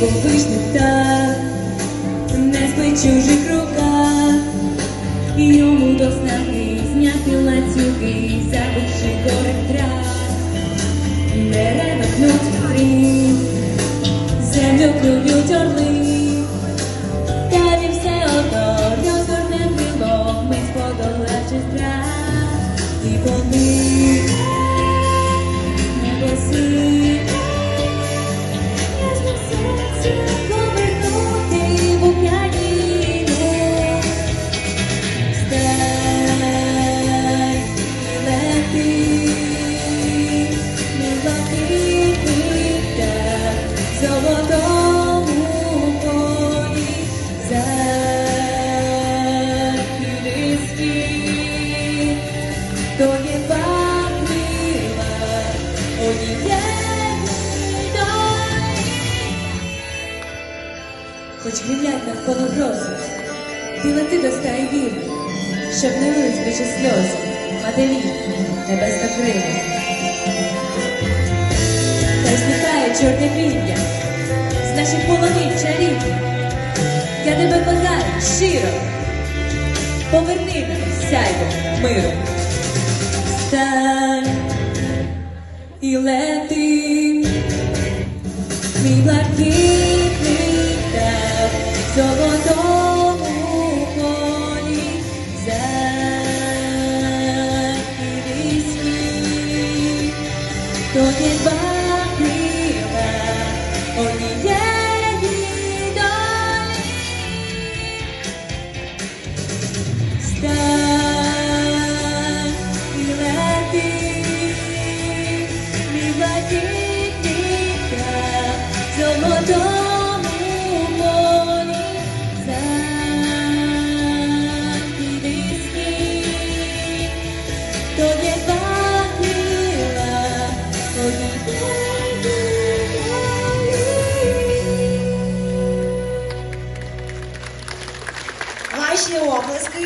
дивовижний птах, не спить чужих руках, йому до снаги зняти ланцюги, забивши гори трав, дерева гнуть вгорі, землю клюють орли, та він все одно розгорне крило, мить подолавши страх, і вони Хоч грімлять навколо грози, ти лети до стаї вірні, щоб не лились більше сльози, матері, небесна крила. Та зникає чорне віння з наших полонин чарівних. Я тебе благаю щиро, поверни нам сяйво миру. Встань і лети, мій блакитний птах золотому полі захід, то є obras que